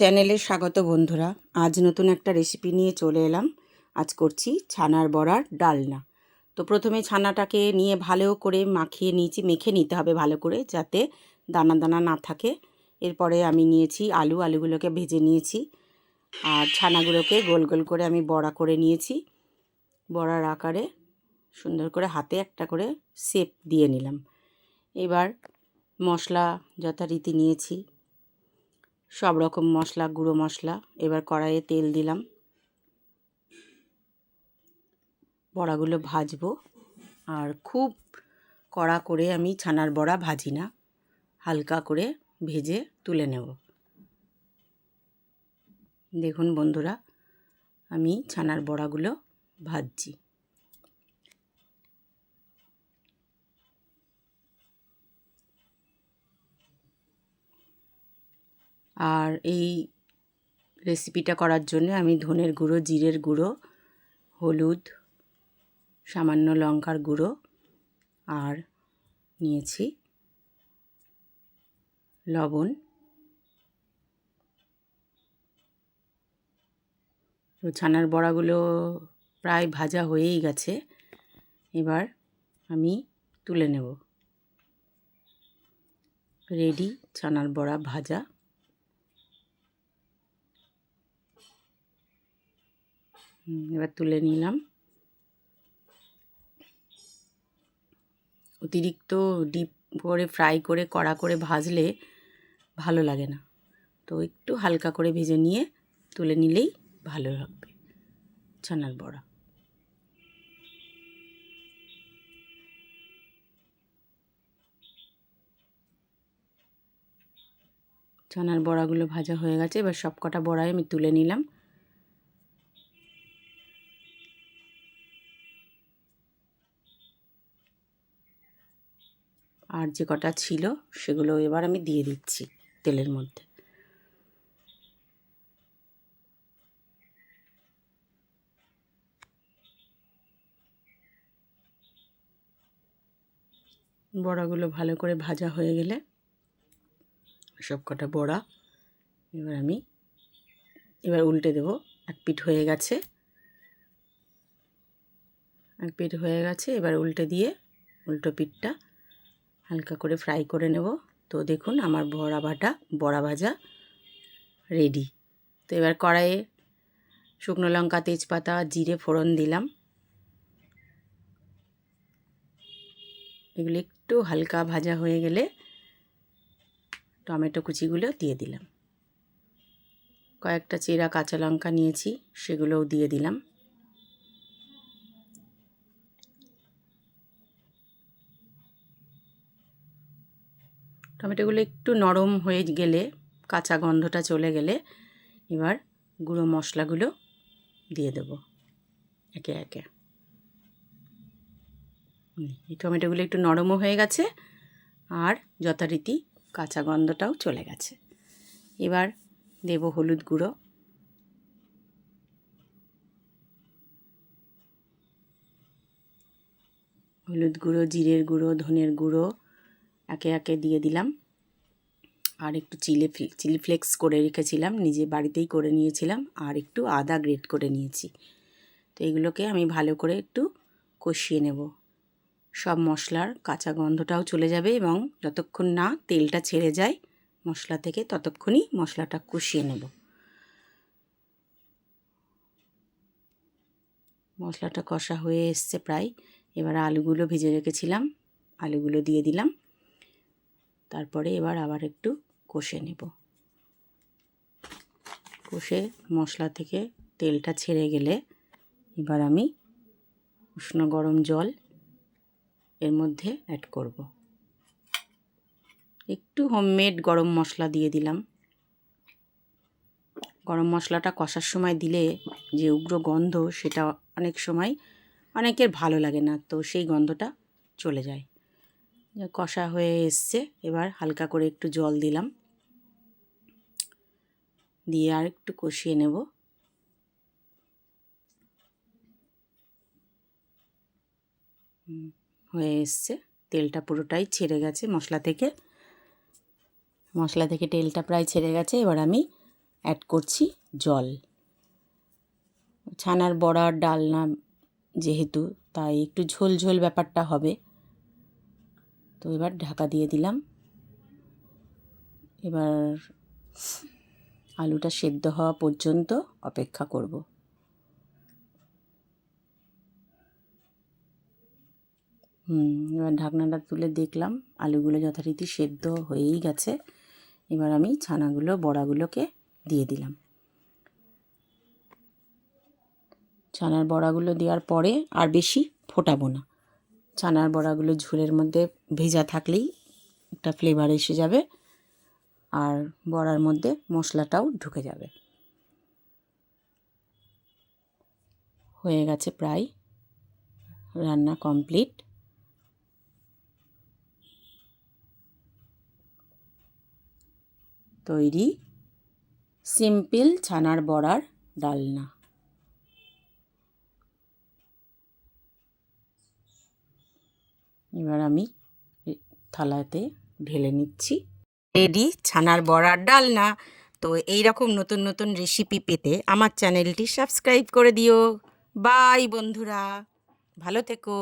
চ্যানেলে স্বাগত বন্ধুরা। আজ নতুন একটা রেসিপি নিয়ে চলে এলাম। আজ করছি ছানার বড়ার ডালনা। তো প্রথমে ছানাটাকে নিয়ে ভালো করে মাখিয়ে নিয়েছি, মেখে নিতে হবে ভালো করে যাতে দানা দানা না থাকে। এরপরে আমি নিয়েছি আলু, আলুগুলোকে ভেজে নিয়েছি। আর ছানাগুলোকে গোল গোল করে আমি বড়া করে নিয়েছি। বড়ার আকারে সুন্দর করে হাতে একটা করে শেপ দিয়ে নিলাম। এবার মশলা যথারীতি নিয়েছি। সব রকম মশলা, গুঁড়ো মশলা। এবার কড়াইয়ে তেল দিলাম। বড়াগুলো ভাজবো। আর খুব কড়া করে আমি ছানার বড়া ভাজি না। হালকা করে ভেজে তুলে নেব। দেখুন বন্ধুরা, আমি ছানার বড়াগুলো ভাজছি। আর এই রেসিপিটা করার জন্য আমি ধনের গুঁড়ো, জিরের গুঁড়ো, হলুদ, সামান্য লঙ্কার গুঁড়ো আর নিয়েছি লবণ। তো ছানার বড়াগুলো প্রায় ভাজা হয়েই গেছে। এবার আমি তুলে নেব। রেডি, ছানার বড়া ভাজা। এবার তুলে নিলাম। অতিরিক্ত ডিপ করে, ফ্রাই করে, কড়া করে ভাজলে ভালো লাগে না। তো একটু হালকা করে ভেজে নিয়ে তুলে নিলেই ভালো লাগবে, ছানার বড়া। ছানার বড়াগুলো ভাজা হয়ে গেছে, এবার সব কটা বড়াই আমি তুলে নিলাম। আর যে কটা ছিল সেগুলো এবার আমি দিয়ে দিচ্ছি তেলের মধ্যে। বড়াগুলো ভালো করে ভাজা হয়ে গেলে সব কটা বড়া এবার আমি, এবার উল্টে দেব। এক পিঠ হয়ে গেছে। এক পিঠ হয়ে গেছে, এবার উল্টে দিয়ে উল্টো পিঠটা হালকা করে ফ্রাই করে নেব। তো দেখুন আমার বড়া বাটা, বড়া ভাজা রেডি তো এবার কড়াইয়ে শুকনো লঙ্কা, তেজপাতা, জিরে, ফোড়ন দিলাম। এগুলো একটু হালকা ভাজা হয়ে গেলে টমেটো কুচিগুলো দিয়ে দিলাম। কয়েকটা চেরা কাঁচা লঙ্কা নিয়েছি, সেগুলোও দিয়ে দিলাম। টমেটোগুলো একটু নরম হয়ে গেলে, কাঁচা গন্ধটা চলে গেলে এবার গুঁড়ো মশলাগুলো দিয়ে দেব একে একে। এই টমেটোগুলো একটু নরমও হয়ে গেছে আর যথারীতি কাঁচা গন্ধটাও চলে গেছে। এবার দেব হলুদ গুঁড়ো। হলুদ গুঁড়ো, জিরের গুঁড়ো, ধনের গুঁড়ো একে একে দিয়ে দিলাম। আর একটু চিলি চিলি ফ্লেক্স করে রেখেছিলাম, নিজে বাড়িতেই করে নিয়েছিলাম। আর একটু আদা গ্রেট করে নিয়েছি। তো এগুলোকে আমি ভালো করে একটু কষিয়ে নেব। সব মশলার কাঁচা গন্ধটাও চলে যাবে এবং যতক্ষণ না তেলটা ছেড়ে যায় মশলা থেকে ততক্ষণই মশলাটা কষিয়ে নেব। মশলাটা কষা হয়ে এসছে প্রায়। এবার আলুগুলো ভেজে রেখেছিলাম। আলুগুলো দিয়ে দিলাম। তারপরে এবার আবার একটু কষে নেব। কষে মশলা থেকে তেলটা ছেড়ে গেলে এবার আমি উষ্ণ গরম জল এর মধ্যে অ্যাড করব। একটু হোমমেড গরম মশলা দিয়ে দিলাম। গরম মশলাটা কষার সময় দিলে যে উগ্র গন্ধ সেটা অনেক সময় অনেকের ভালো লাগে না, তো সেই গন্ধটা চলে যায়। কষা হয়ে এসছে। এবার হালকা করে একটু জল দিলাম। দিয়ে আর একটু কষিয়ে নেব। হয়ে এসছে। তেলটা পুরোটাই ছেড়ে গেছে মশলা থেকে। মশলা থেকে তেলটা প্রায় ছেড়ে গেছে। এবার আমি অ্যাড করছি জল। ছানার বড়ার ডালনা যেহেতু, তাই একটু ঝোল ঝোল ব্যাপারটা হবে। তো এবার ঢাকা দিয়ে দিলাম। এবার আলুটা সেদ্ধ হওয়া পর্যন্ত অপেক্ষা করব। হুম, এবার ঢাকনাটা তুলে দেখলাম আলুগুলো যথারীতি সেদ্ধ হয়েই গেছে। এবার আমি ছানাগুলো, বড়াগুলোকে দিয়ে দিলাম। ছানার বড়াগুলো দেওয়ার পরে আর বেশি ফোটাবো না। ছানার বড়াগুলো ঝোলের মধ্যে ভেজা থাকলেই একটা ফ্লেভার এসে যাবে। আর বড়ার মধ্যে মশলাটাও ঢুকে যাবে। হয়ে গেছে প্রায় রান্না কমপ্লিট তৈরি সিম্পল ছানার বড়ার ডালনা। এবার আমি থালাতে ঢেলে নিচ্ছি। রেডি, ছানার বড়ার ডালনা তো এই রকম নতুন নতুন রেসিপি পেতে আমার চ্যানেলটি সাবস্ক্রাইব করে দিও। বাই বন্ধুরা, ভালো থেকো।